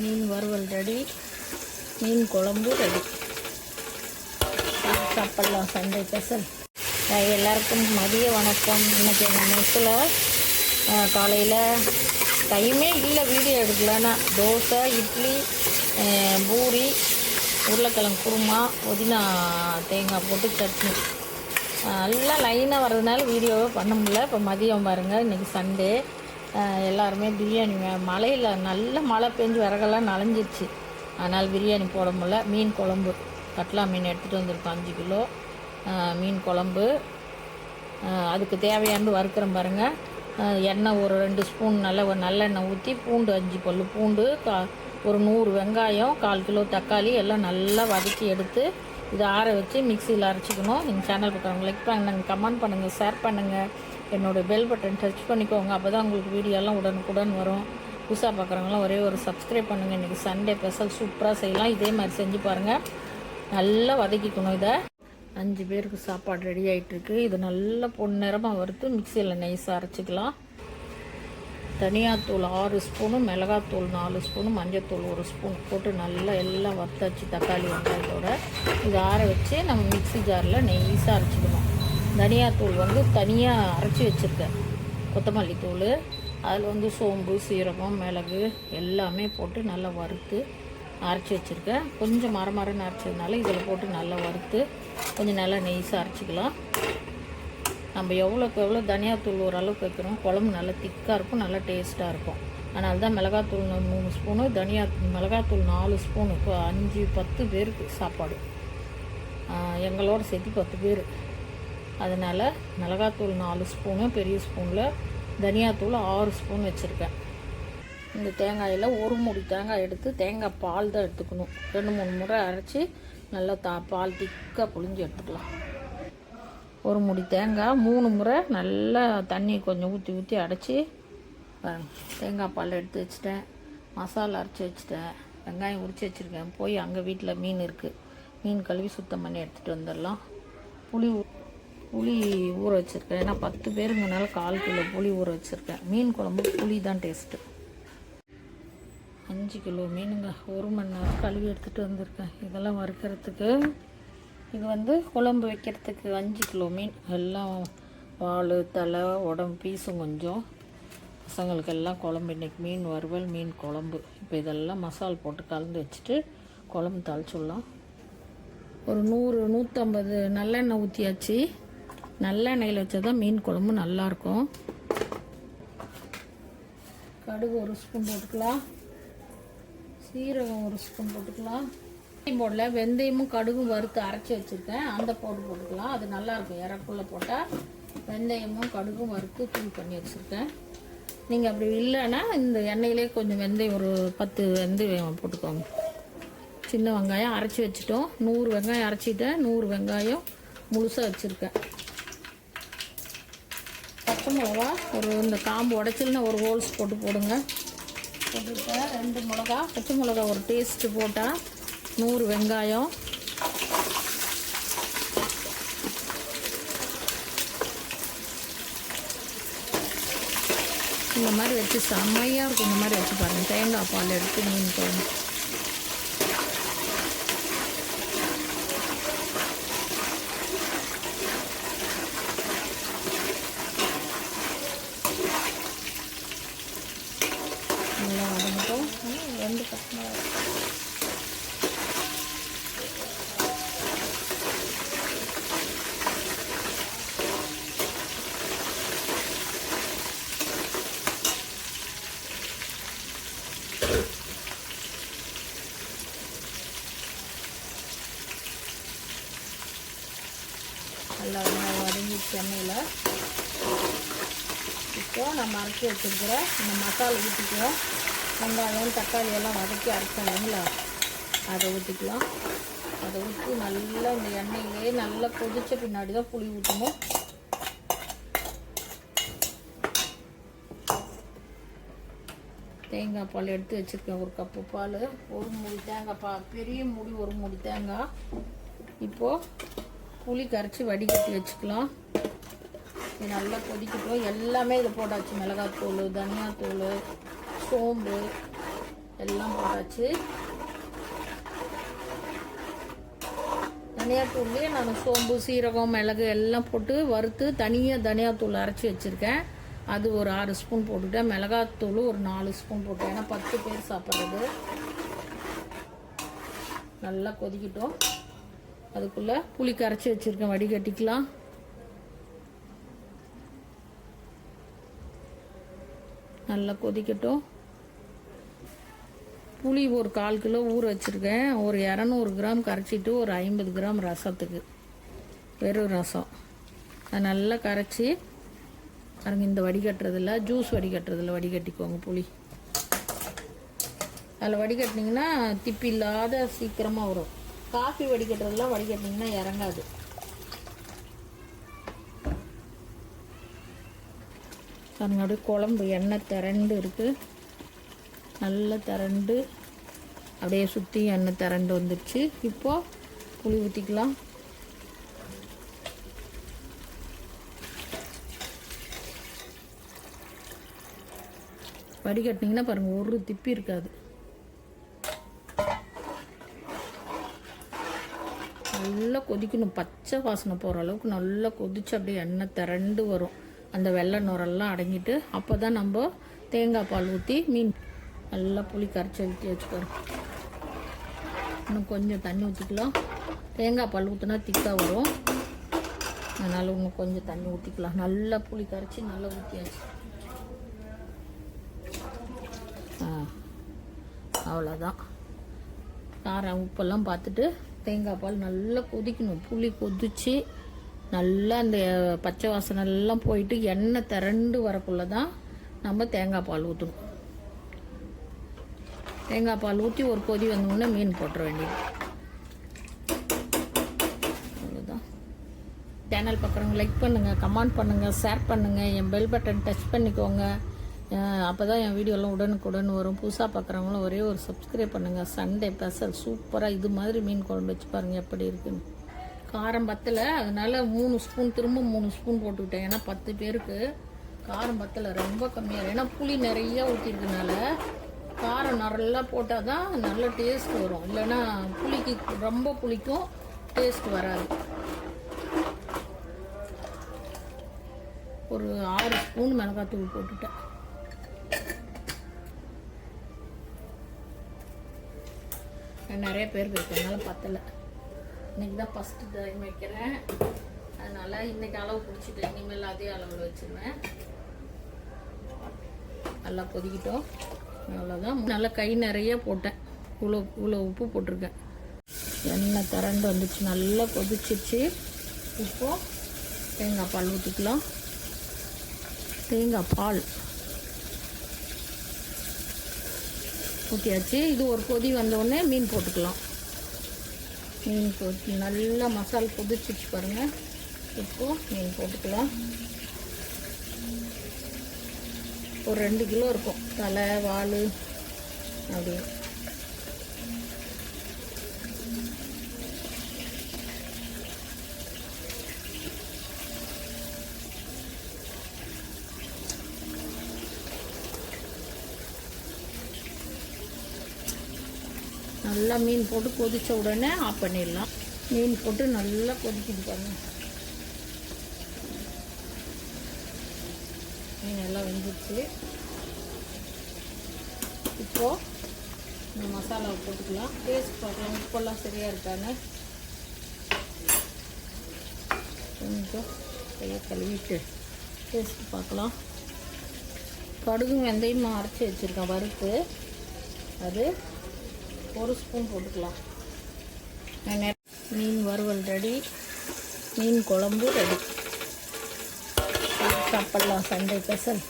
மீன் வறுவல் ரெடி. மீன் குழம்பு ரெடி. சாப்பிட்லாம் சண்டே ஸ்பெஷல் எல்லாருக்கும் மதிய வணக்கம். இன்றைக்கி எங்கள் மெஸ்ஸில் காலையில் டைமே இல்லை வீடியோ எடுக்கலன்னா. தோசை இட்லி பூரி உருளைக்கிழங்கு குருமா புதினா தேங்காய் போட்டு சட்னி. நல்லா லைனாக வர்றதுனால வீடியோவே பண்ண முடியல. இப்போ மதியம் பாருங்கள் இன்றைக்கி சண்டே எல்லாருமே பிரியாணி வே- மழையில் நல்ல மழை பெஞ்சு விறகெல்லாம் நனைஞ்சிருச்சு. அதனால் பிரியாணி போட முடில மீன் குழம்பு. கட்லா மீன் எடுத்துகிட்டு வந்திருக்கோம் அஞ்சு கிலோ. மீன் குழம்பு. அதுக்கு தேவையானது வறுக்கிறோம் பாருங்கள் எண்ணெய் ஒரு ரெண்டு ஸ்பூன் நல்ல ஒரு நல்லெண்ணெய் ஊற்றி பூண்டு அஞ்சு பல் பூண்டு கா ஒரு நூறு வெங்காயம் கால் கிலோ தக்காளி எல்லாம் நல்லா வதக்கி எடுத்து இதை ஆற வச்சு மிக்சியில் அரைச்சிக்கணும். எங்கள் சேனல் பக்கம் லைக் பண்ணுங்கள் கமெண்ட் பண்ணுங்கள் ஷேர் பண்ணுங்கள் என்னோடய பெல் பட்டன் டச் பண்ணிக்கோங்க. அப்போ தான் உங்களுக்கு வீடியோலாம் உடனுக்குடன் வரும். புதுசாக பார்க்குறவங்களாம் ஒரே ஒரு சப்ஸ்கிரைப் பண்ணுங்கள் இன்றைக்கி சண்டே ஸ்பெஷல் சூப்பராக செய்யலாம். இதே மாதிரி செஞ்சு பாருங்கள் நல்லா வதக்கிக்கணும் இதை. அஞ்சு பேருக்கு சாப்பாடு ரெடி ஆகிட்டுருக்கு இது நல்லா பொன்னிறமாக வறுத்து மிக்சியில் நைஸாக அரைச்சிக்கலாம். தனியாத்தூள் ஆறு ஸ்பூனு மிளகாத்தூள் நாலு ஸ்பூனு மஞ்சத்தூள் ஒரு ஸ்பூன் போட்டு நல்லா எல்லாம் வறுத்தாச்சு தக்காளி வெங்காயத்தோட. இது ஆற வச்சு நம்ம மிக்ஸி ஜாரில் நெய்ஸாக அரைச்சிக்கணும். தனியாத்தூள் வந்து தனியாக அரைச்சி வச்சுருக்கேன். கொத்தமல்லி தூள் அதில் வந்து சோம்பு சீரகம் மிளகு எல்லாமே போட்டு நல்லா வறுத்து அரைச்சி வச்சுருக்கேன். கொஞ்சம் மர மரன்னு அரைச்சதுனால இதில் போட்டு நல்லா வறுத்து கொஞ்சம் நல்லா நெய்ஸாக அரைச்சிக்கலாம். நம்ம எவ்வளோக்கு எவ்வளோ தனியாத்தூள் ஓரளவுக்கு வைக்கிறோம் குழம்பு நல்லா திக்காக இருக்கும் நல்லா டேஸ்ட்டாக இருக்கும். அதனால தான் மிளகாத்தூள் மூணு ஸ்பூனு தனியா மிளகாத்தூள் நாலு ஸ்பூனு. இப்போ அஞ்சு பத்து பேருக்கு சாப்பாடு. எங்களோட சேர்த்து பத்து பேர். அதனால் மிளகாத்தூள் நாலு ஸ்பூனு பெரிய ஸ்பூனில் தனியாத்தூள் ஆறு ஸ்பூன் வச்சுருக்கேன். இந்த தேங்காயில் ஒரு மூடி தேங்காய் எடுத்து தேங்காய் பால் தான் எடுத்துக்கணும். ரெண்டு மூணு முறை அரைச்சி நல்லா தா பால் திக்காக புழிஞ்சு எடுத்துக்கலாம். ஒரு முடி தேங்காய் மூணு முறை நல்லா தண்ணி கொஞ்சம் ஊற்றி ஊற்றி அடைச்சி தேங்காய் பால் எடுத்து வச்சுட்டேன். மசாலா அரைச்சி வச்சுட்டேன். வெங்காயம் உரிச்சு வச்சுருக்கேன். போய் அங்கே வீட்டில் மீன் இருக்குது மீன் கழுவி சுத்தம் பண்ணி எடுத்துகிட்டு வந்துடலாம். புளி புளி ஊற வச்சுருக்கேன். ஏன்னா பத்து பேருங்கனால கால் கிலோ புளி ஊற வச்சுருக்கேன். மீன் குழம்பு புளி தான் டேஸ்ட்டு அஞ்சு கிலோ மீனுங்க. ஒரு மணி நேரம் கழுவி எடுத்துகிட்டு வந்திருக்கேன். இதெல்லாம் வறுக்கிறதுக்கு. இது வந்து குழம்பு வைக்கிறதுக்கு அஞ்சு கிலோ மீன். எல்லாம் வால் தலை உடம்பு பீஸும் கொஞ்சம். பசங்களுக்கு எல்லாம் குழம்பு. இன்றைக்கி மீன் வறுவல் மீன் குழம்பு. இப்போ இதெல்லாம் மசால் போட்டு கலந்து வச்சுட்டு குழம்பு தாளிச்சுடலாம். ஒரு நூறு நூற்றம்பது நல்லெண்ணெய் ஊற்றியாச்சு நல்லெண்ணெயில் வச்சா தான் மீன் குழம்பு நல்லாயிருக்கும். கடுகு ஒரு ஸ்பூன் போட்டுக்கலாம். சீரகம் ஒரு ஸ்பூன் போட்டுக்கலாம். வெந்தயம் போடல வெந்தயமும் கடுகும் வறுத்து அரைச்சி வச்சுருக்கேன். அந்த பவுடர் போட்டுக்கலாம். அது நல்லாயிருக்கும். இறக்குள்ளே போட்டால் வெந்தயமும் கடுகும் வறுத்து தூள் பண்ணி வச்சுருக்கேன். நீங்கள் அப்படி இல்லைன்னா இந்த எண்ணெயிலே கொஞ்சம் வெந்தயம் ஒரு பத்து வெந்தயம் போட்டுக்கோங்க. சின்ன வெங்காயம் அரைச்சி வச்சுட்டோம். நூறு வெங்காயம் அரைச்சிட்டேன். நூறு வெங்காயம் முழுசாக வச்சுருக்கேன். பச்சை மிளகா ஒரு இந்த காம்பு உடச்சில்னா ஒரு ஹோல்ஸ் போட்டு போடுங்க. போட்டுருக்கேன் ரெண்டு மிளகா பச்சை மிளகா ஒரு டேஸ்ட்டு போட்டால் நூறு வெங்காயம். இந்த மாதிரி வச்சு செம்மையாக இருக்கும். இந்த மாதிரி வச்சு பாருங்கள் தேங்காய் பால் எடுத்து மீன் குழம்பு நல்லா வதங்கட்டும் ம், ரெண்டு பச்சை மிளகா நல்லா வெங்காயம் வதங்கிடுச்சு எண்ணெயில். இப்போ நம்ம அரைச்சி வச்சுருக்கிற இந்த மசாலா ஊற்றிக்குவோம் வெங்காயம் தக்காளி எல்லாம் வதக்கி அரைச்சோம் இல்லைங்களா அதை ஊற்றிக்கலாம் அதை ஊற்றி நல்லா இந்த எண்ணெயிலே நல்லா கொதித்த பின்னாடி தான் புளி ஊற்றணும் தேங்காய் பால் எடுத்து வச்சுருக்கேன் ஒரு கப்பு பால் ஒரு மூடி தேங்காய் பா பெரிய மூடி ஒரு மூடி தேங்காய். இப்போது புளி கரைச்சி வடிகட்டி வச்சுக்கலாம். இது நல்லா கொதிக்கட்டும். எல்லாமே இதில் போட்டாச்சு. மிளகாத்தூள் தனியாத்தூள் சோம்பு எல்லாம் போட்டாச்சு. தனியாத்தூள்லேயே நான் சோம்பு சீரகம் மிளகு எல்லாம் போட்டு வறுத்து தனியாக தனியாத்தூள் அரைச்சி வச்சுருக்கேன். அது ஒரு ஆறு ஸ்பூன் போட்டுட்டேன். மிளகாத்தூள் ஒரு நாலு ஸ்பூன் போட்டேன். ஏன்னா பத்து பேர் சாப்பிட்றது. நல்லா கொதிக்கிட்டோம். அதுக்குள்ளே புளி கரைச்சி வச்சுருக்கேன். வடிகட்டிக்கலாம். நல்லா கொதிக்கட்டும். புளி ஒரு கால் கிலோ ஊற வச்சுருக்கேன். ஒரு இரநூறு கிராம் கரைச்சிட்டு ஒரு ஐம்பது கிராம் ரசத்துக்கு. வெறும் ரசம். அது நல்லா கரைச்சி பாருங்க இந்த வடிகட்டுறதில்ல ஜூஸ் வடிகட்டுறதில்ல வடிகட்டிக்கோங்க புளி. அதில் வடிகட்டினீங்கன்னா திப்பி இல்லாத சீக்கிரமாக வரும். காஃபி வடிகட்டுறதுலாம் வடிகட்டினீங்கன்னா இறங்காது. பாருங்க அப்படியே குழம்பு எண்ணெய் திரண்டு இருக்குது நல்லா திரண்டு அப்படியே சுற்றி எண்ணெய் திரண்டு வந்துடுச்சு இப்போது புளி ஊற்றிக்கலாம் வடிகட்டினீங்கன்னா பாருங்கள் ஒரு திப்பி இருக்காது. நல்லா கொதிக்கணும். பச்சை வாசனை போகிற அளவுக்கு நல்லா கொதிச்சு அப்படியே எண்ணெய் திரண்டு வரும். அந்த வெள்ளை நுரெல்லாம் அடங்கிட்டு அப்போ தான் நம்ம தேங்காய் பால் ஊற்றி மீன் நல்லா புளி கரைச்சி ஊற்றி வச்சுக்கிறோம் இன்னும் கொஞ்சம் தண்ணி ஊற்றிக்கலாம் தேங்காய் பால் ஊற்றினா திக்காக வரும். அதனால் இன்னும் கொஞ்சம் தண்ணி ஊற்றிக்கலாம் நல்லா புளி கரைச்சி நல்லா ஊற்றியாச்சு ஆ அவ்வளோதான் காரம் உப்பெல்லாம் பார்த்துட்டு தேங்காய் பால் நல்லா கொதிக்கணும். புளி கொதிச்சு நல்லா அந்த பச்சை வாசனை எல்லாம் போயிட்டு எண்ணெய் திரண்டு வரக்குள்ள தான் நம்ம தேங்காய் பால் ஊற்றணும் தேங்காய் பால் ஊற்றி ஒரு கொதி வந்தோடனே மீன் போட்டுற வேண்டியது. அவ்வளோதான் சேனல் பார்க்குறவங்க லைக் பண்ணுங்கள் கமெண்ட் பண்ணுங்கள் ஷேர் பண்ணுங்கள் என் பெல் பட்டன் டச் பண்ணிக்கோங்க. அப்போ தான் என் வீடியோலாம் உடனுக்குடன் வரும். புதுசாக பார்க்குறவங்களும் ஒரே ஒரு சப்ஸ்கிரைப் பண்ணுங்கள் சண்டே பெசல் சூப்பராக இது மாதிரி மீன் குழம்பு வச்சு பாருங்கள் எப்படி இருக்குன்னு. காரம் பத்தலை. அதனால் மூணு ஸ்பூன் திரும்ப மூணு ஸ்பூன் போட்டுக்கிட்டேன். ஏன்னா பத்து பேருக்கு காரம் பத்தலை. ரொம்ப கம்மியாக ஏன்னா புளி நிறைய ஊற்றிருக்கனால காரம் நல்லா போட்டால் தான் நல்ல டேஸ்ட் வரும். இல்லைன்னா புளிக்கு ரொம்ப புளிக்கும் டேஸ்ட் வராது. ஒரு ஆறு ஸ்பூன் மிளகாத்தூள் போட்டுட்டேன். நான் நிறைய பேர் வைக்கிறதுனால பத்தலை. இன்னைக்கு தான் ஃபஸ்ட்டு டைம் வைக்கிறேன். அதனால் இன்னைக்கு அளவு பிடிச்சிட்டு இனிமேல் அதே அளவில் வச்சுருவேன். நல்லா கொதிக்கிட்டோம். அவ்வளோதான் நல்லா கை நிறைய போட்டேன். இவ்வளோ இவ்வளோ உப்பு போட்டிருக்கேன். எண்ணெய் திரண்டு வந்துச்சு. நல்லா கொதிச்சிச்சு உப்பும் தேங்காய் பால் ஊற்றிக்கலாம் தேங்காய் பால். ஊற்றியாச்சு இது ஒரு கொதி வந்தோடனே மீன் போட்டுக்கலாம். மீன் போட்டு நல்லா மசால் கொதிச்சிச்சு பாருங்கள் இப்போது மீன் போட்டுக்கலாம். ஒரு ரெண்டு கிலோ இருக்கும். தலை வால் அப்படி நல்லா மீன் போட்டு கொதித்த உடனே ஆஃப் பண்ணிடலாம். மீன் போட்டு நல்லா கொதிக்குது பாருங்க. மீன் எல்லாம் வெந்துச்சு இப்போது இந்த மசாலாவை போட்டுக்கலாம். டேஸ்ட் பார்க்கலாம் உப்பெல்லாம் சரியாக இருக்காங்க கொஞ்சம் கையை கழுவிட்டு டேஸ்ட் பார்க்கலாம். கடுகு வெந்தயமும் அரைச்சி வச்சுருக்கேன் வறுத்து. அது ஒரு ஸ்பூன் போட்டுக்கலாம். மீன் வறுவல் ரெடி. மீன் குழம்பு ரெடி. சாப்பிட்லாம் சண்டை பெசல்